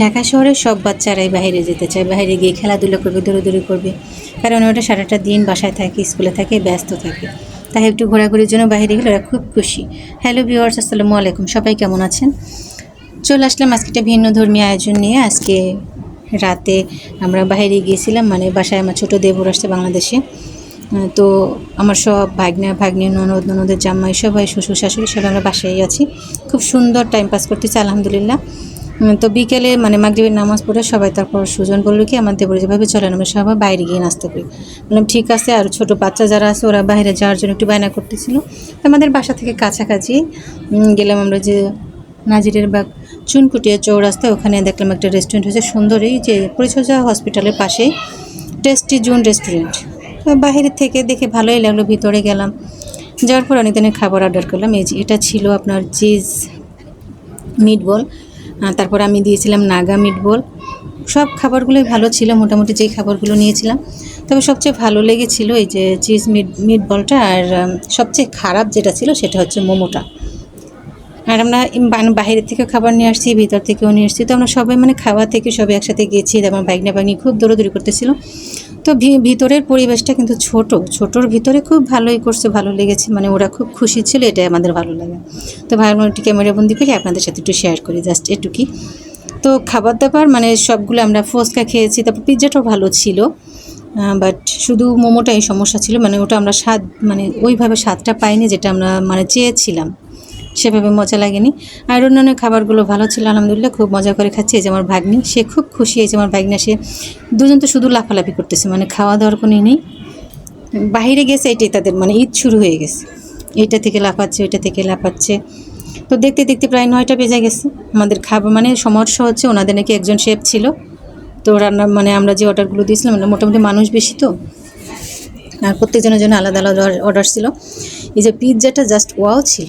ঢাকা শহরের সব বাচ্চারাই বাইরে যেতে চায়, বাইরে গিয়ে খেলাধুলা করবে, দৌড়াদৌড়ি করবে। কারণ ওটা সারাটা দিন বাসায় থাকে, স্কুলে থাকে, ব্যস্ত থাকে। তাই একটু ঘোরাঘুরির জন্য বাইরে গেলে ওরা খুব খুশি। হ্যালো ভিওয়ার্স আসসালামু আলাইকুম। সবাই কেমন আছেন? চলে আসলাম আজকে একটা ভিন্ন ধর্মীয় আয়োজন নিয়ে। আজকে রাতে আমরা বাইরে গিয়েছিলাম মানে বাসায় আমার ছোটো দেবর আসছে বাংলাদেশে। তো আমার সব ভাগ্না, ভাগ্নি, ননদ, ননদের জামাই, সবাই শ্বশুর শাশুড়ি সবাই আমরা বাসায় আছি। খুব সুন্দর টাইম পাস করতেছি, আলহামদুলিল্লাহ। তো বিকেলে মানে মাগরিবের নামাজ পড়ে সবাই তারপর সুজন বলল কি আমার দেবর যেভাবে চলেন আমরা সবাই বাইরে গিয়ে নাচতে পারি বললাম, ঠিক আছে, আর ছোট বাচ্চা যারা আছে, ওরা বাইরে যাওয়ার জন্য একটু বায়না করতেছিল। আমাদের বাসা থেকে কাছাকাছি গেলাম আমরা যে নাজিরের বাগ চুনকুটিয়া চৌরাস্তায়। ওখানে দেখলাম একটা রেস্টুরেন্ট হয়েছে সুন্দরই যে পরিচর্যা হসপিটালের পাশেই। টেস্টি জুন রেস্টুরেন্ট তো থেকে দেখে ভালোই লাগল, ভিতরে গেলাম। যাওয়ার পর অনেক দিনের খাবার অর্ডার করলাম। এই যে এটা ছিল আপনার চিজ মিটবল তারপর আমি দিয়েছিলাম নাগা মিটবল সব খাবারগুলোই ভালো ছিল, মোটামুটি যেই খাবারগুলো নিয়েছিলাম। তবে সবচেয়ে ভালো লেগেছিল এই যে চিজ মিট মিটবলটা আর সবচেয়ে খারাপ যেটা ছিল সেটা হচ্ছে মোমোটা। আর আমরা বাইরের থেকেও খাবার নিয়ে আসছি, ভিতর থেকেও নিয়ে আসছি। তো আমরা সবাই মানে খাওয়া থেকে সবাই একসাথে গেছি আমার বাইকনা বাগনি খুব দৌড়দৌড়ি করতেছিল। তো ভিতরের পরিবেশটা কিন্তু ছোট, ছোটোর ভিতরে খুব ভালোই করছে, ভালো লেগেছে। মানে ওরা খুব খুশি ছিল, এটাই আমাদের ভালো লাগে। তো ভালো একটু ক্যামেরা বন্দি করে, আপনাদের সাথে একটু শেয়ার করি জাস্ট এটুকি তো খাবার দাবার মানে সবগুলো আমরা ফুচকা খেয়েছি, তারপর পিৎজাটাও ভালো ছিল। বাট শুধু মোমোটাই সমস্যা ছিল। মানে ওটা আমরা স্বাদ মানে ওইভাবে স্বাদটা পাইনি যেটা আমরা মানে চেয়েছিলাম। সেভাবে মজা লাগেনি। আর অন্যান্য খাবারগুলো ভালো ছিল, আলহামদুলিল্লাহ খুব মজা করে খাচ্ছি এই যে আমার ভাগ্নি। সে খুব খুশি হয়েছে আমার ভাগ্না, সে দুজন তো শুধু লাফালাফি করতেছে মানে খাওয়া দাওয়ার কোনো নেই। বাইরে গেছে, এটাই তাদের মানে ঈদ শুরু হয়ে গেছে। এইটা থেকে লাফাচ্ছে, ওইটা থেকে লাফাচ্ছে। তো দেখতে দেখতে প্রায় নয়টা বেজে গেছে। আমাদের খাবার মানে সমস্যা হচ্ছে, ওনাদের নাকি একজন শেফ ছিল। তো রান্না মানে আমরা যে অর্ডারগুলো দিয়েছিলাম মানে মোটামুটি মানুষ বেশি তো। আর প্রত্যেকজনের জন্য আলাদা আলাদা অর্ডার ছিল। এই যে পিৎজাটা জাস্ট ওয়াও ছিল।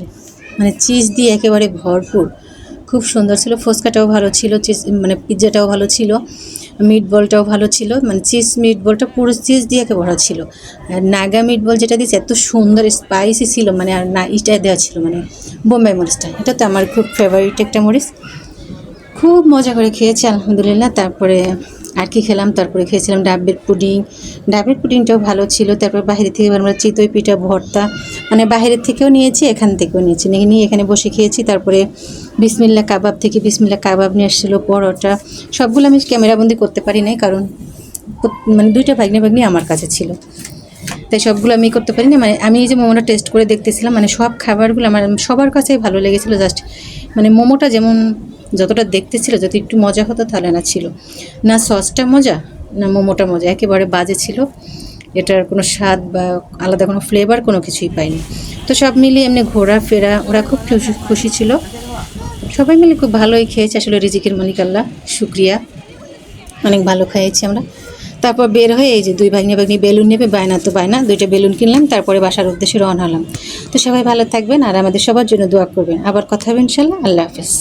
মানে চিজ দিয়ে একেবারে ভরপুর। খুব সুন্দর ছিল ফুচকাটাও ভালো ছিল চিজ মানে পিৎজাটাও ভালো ছিল মিট বলটাও ভালো ছিল মানে চিজ মিট বলটা পুরো চিজ দিয়ে একে ভরা ছিল। আর নাগা মিট বল যেটা দিয়েছে, এত সুন্দর স্পাইসি ছিল মানে আর না ইটা দেওয়া ছিল মানে বোম্বাই মরিচটা। এটা তো আমার খুব ফেভারিট একটা মরিচ। খুব মজা করে খেয়েছি, আলহামদুলিল্লাহ। তারপরে আর কি খেলাম? তারপরে খেয়েছিলাম ডাবের পুডিং। ডাবের পুডিংটাও ভালো ছিল। তারপর বাইরে থেকে আমরা চিতই পিঠা, ভর্তা মানে বাইরের থেকেও নিয়েছি, এখান থেকেও নিয়েছি। নিয়ে এখানে বসে খেয়েছি, তারপরে বিসমিল্লা কাবাব থেকে বিসমিল্লা কাবাব নিয়ে এসেছিল, পরোটা। সবগুলো আমি ক্যামেরাবন্দি করতে পারি নাই, কারণ মানে দুইটা ভাগ্নে ভাগ্নি আমার কাছে ছিল। তাই সবগুলো আমি করতে পারিনি মানে আমি এই যে মোমোটা টেস্ট করে দেখতেছিলাম মানে সব খাবারগুলো আমার সবার কাছেই ভালো লেগেছিলো, জাস্ট মানে মোমোটা যেমন যতটা দেখতে ছিল যদি একটু মজা হতো তাহলে না ছিল। না সসটা মজা, না মোমোটা মজা, একেবারে বাজে ছিল। এটার কোনো স্বাদ বা আলাদা কোনো ফ্লেভার কোনো কিছুই পাইনি। তো সব মিলিয়ে এমনি ঘোরা ফেরা ওরা খুব খুশি ছিল। সবাই মিলে খুব ভালোই খেয়েছে। আসলে রিজিকের মালিক আল্লাহ, শুক্রিয়া। অনেক ভালো খেয়েছি আমরা। তারপর বের হয়ে এই যে দুই ভাগ্নি ভাগ্নি বেলুন নেবে, বায়না তো বায়না, দুইটা বেলুন কিনলাম, তারপরে বাসার উদ্দেশ্যে রওনা হলাম। তো সবাই ভালো থাকবেন আর আমাদের সবার জন্য দোয়া করবেন। আবার কথা হবে ইনশাল্লাহ আল্লাহ হাফেজ।